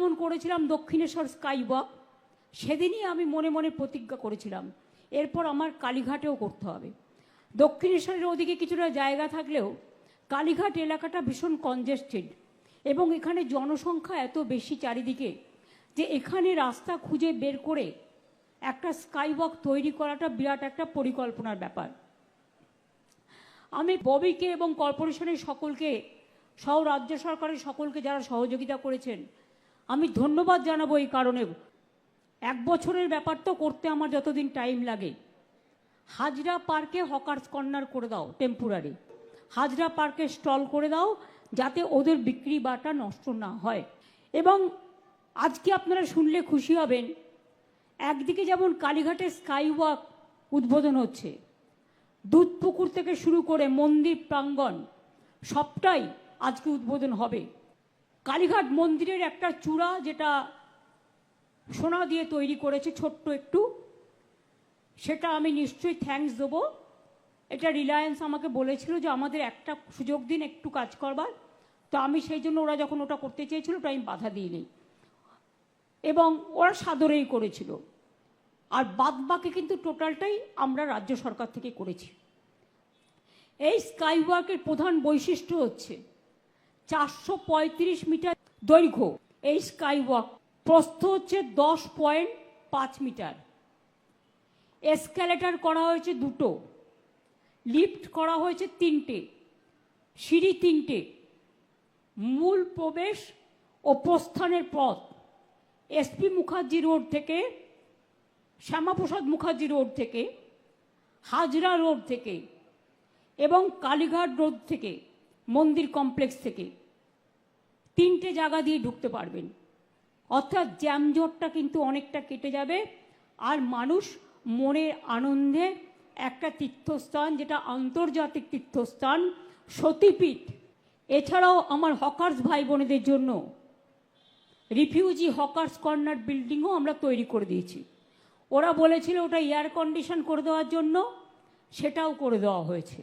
যেমন করেছিলাম Dakshineswar sky walk সেদিনই আমি মনে মনে প্রতিজ্ঞা করেছিলাম, এরপর আমার কালীঘাটেও করতে হবে। দক্ষিণেশ্বরের ওদিকে কিছুটা জায়গা থাকলেও কালীঘাট এলাকাটা ভীষণ কনজেস্টেড এবং এখানে জনসংখ্যা এত বেশি চারিদিকে যে এখানে রাস্তা খুঁজে বের করে একটা স্কাই ওয়াক তৈরি করাটা বিরাট একটা পরিকল্পনার ব্যাপার। আমি ববিকে এবং কর্পোরেশনের সকলকে, সহ রাজ্য সরকারের সকলকে যারা সহযোগিতা করেছেন আমি ধন্যবাদ জানাব এই কারণে। এক বছরের ব্যাপার তো করতে আমার যতদিন টাইম লাগে। হাজরা পার্কে হকার্স কর্নার করে দাও টেম্পোরারি হাজরা পার্কে স্টল করে দাও, যাতে ওদের বিক্রি বাটা নষ্ট না হয়। এবং আজকে আপনারা শুনলে খুশি হবেন, একদিকে যেমন কালীঘাটে স্কাই ওয়াক উদ্বোধন হচ্ছে, দুধপুকুর থেকে শুরু করে মন্দির প্রাঙ্গণ, সবটাই আজকে উদ্বোধন হবে। কালীঘাট মন্দিরের একটা চূড়া যেটা সোনা দিয়ে তৈরি করেছে, ছোট্ট একটু। সেটা আমি নিশ্চয়ই থ্যাঙ্কস দেবো। এটা রিলায়েন্স আমাকে বলেছিল যে আমাদের একটা সুযোগ দিন একটু কাজ করবার। তো আমি সেই জন্য ওরা যখন ওটা করতে চেয়েছিল, ওটা আমি বাধা দিই দিইনি। এবং ওরা সাদরেই করেছিল। আর বাদ বাকি কিন্তু টোটালটাই আমরা রাজ্য সরকার থেকে করেছি। এই স্কাই ওয়াকের প্রধান বৈশিষ্ট্য হচ্ছে চারশো পঁয়ত্রিশ মিটার দৈর্ঘ্য। এই স্কাই ওয়াক প্রস্থ হচ্ছে দশ পয়েন্ট পাঁচ মিটার। এসক্যালেটার করা হয়েছে দুটো। লিফট করা হয়েছে তিনটে। সিঁড়ি তিনটে। মূল প্রবেশ ও প্রস্থানের পথ। এসপি মুখার্জি রোড থেকে, শ্যামাপ্রসাদ মুখার্জি রোড থেকে, হাজরা রোড থেকে এবং কালীঘাট রোড থেকে, মন্দির কমপ্লেক্স থেকে। তিনটে জায়গা দিয়ে ঢুকতে পারবেন। অর্থাৎ জ্যামজটটা কিন্তু অনেকটা কেটে যাবে। আর মানুষ মনের আনন্দে একটা তীর্থস্থান, যেটা আন্তর্জাতিক তীর্থস্থান, সতীপীঠ। এছাড়াও আমার হকার্স ভাই বোনেদের জন্য রিফিউজি হকার্স কর্নার বিল্ডিংও আমরা তৈরি করে দিয়েছি। ওরা বলেছিল ওটা এয়ার কন্ডিশন করে দেওয়ার জন্য, সেটাও করে দেওয়া হয়েছে।